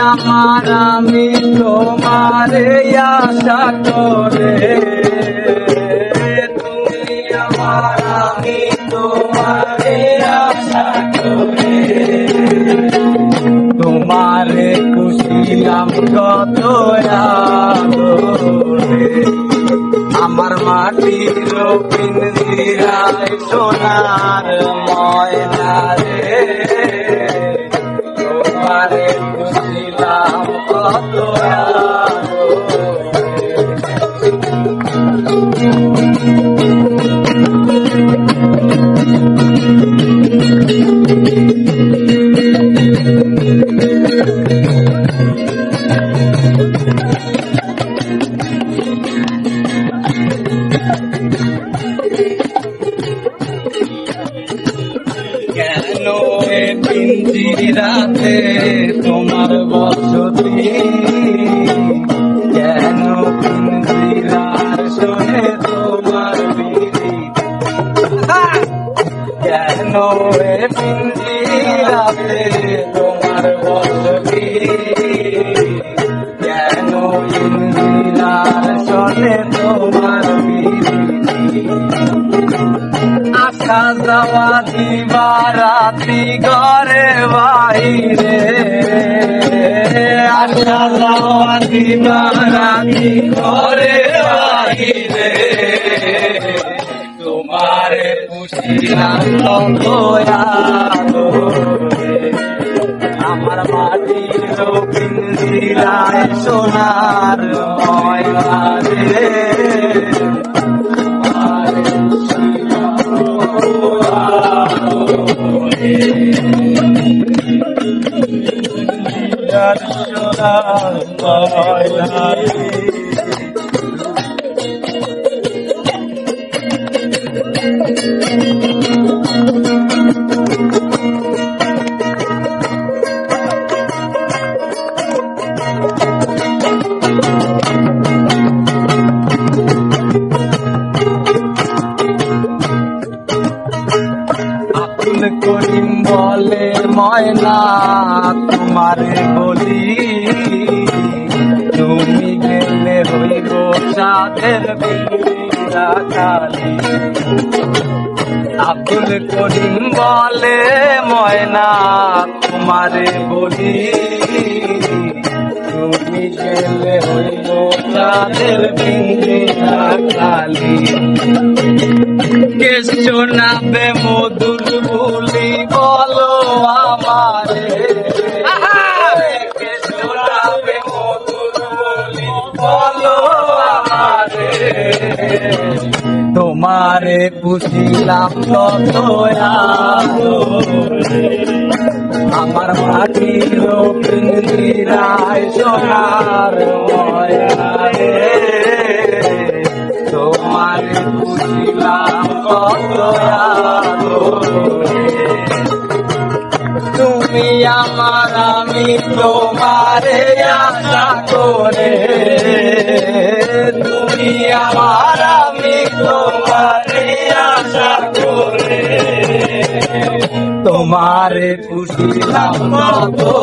আমার আমি তোমারে আশা করে। তুমি আমার আমি তোমারে আশা করে। তোমারে খুশিলাম কত আমার মাটির পিঞ্জিরায় সোনার ময়না রে এ পিঞ্জিরাতে তোমার বসতি। কেন পিঞ্জিরার শোনে তোমার বিড়ি? কেন এ পিঞ্জিরাতে তোমার বসতি? কেন পিঞ্জিরার শোনে তোমার বিড়ি? আসা যাওয়া দিবারাতি ঘরে বাইরে। আসা যাওয়া দিবারাতি ঘরে বাইরে। তোমার আমার মাটির সোনার রে আব্দুল বলে ময়না তোমারে বলি তুমি গেলে হইব বিরা কালী। আব্দুল করিম বলে, ময়না তোমারে বলি তুমি গেলে হইব সাদের বিরা কালী কে শোনাবে মধুর বলি বলো আমারে। কে শোনাবে মধুর বলি বলো আমারে। তোমারে পুষিলাম কত। আমার মাটির সোনার তোমার বুঝিলাম কত তুমি আমার, আমি তোমারে আশা করে। তুমি আমার, আমি তোমারে আশা করে। তোমারে খুশিলাম কত।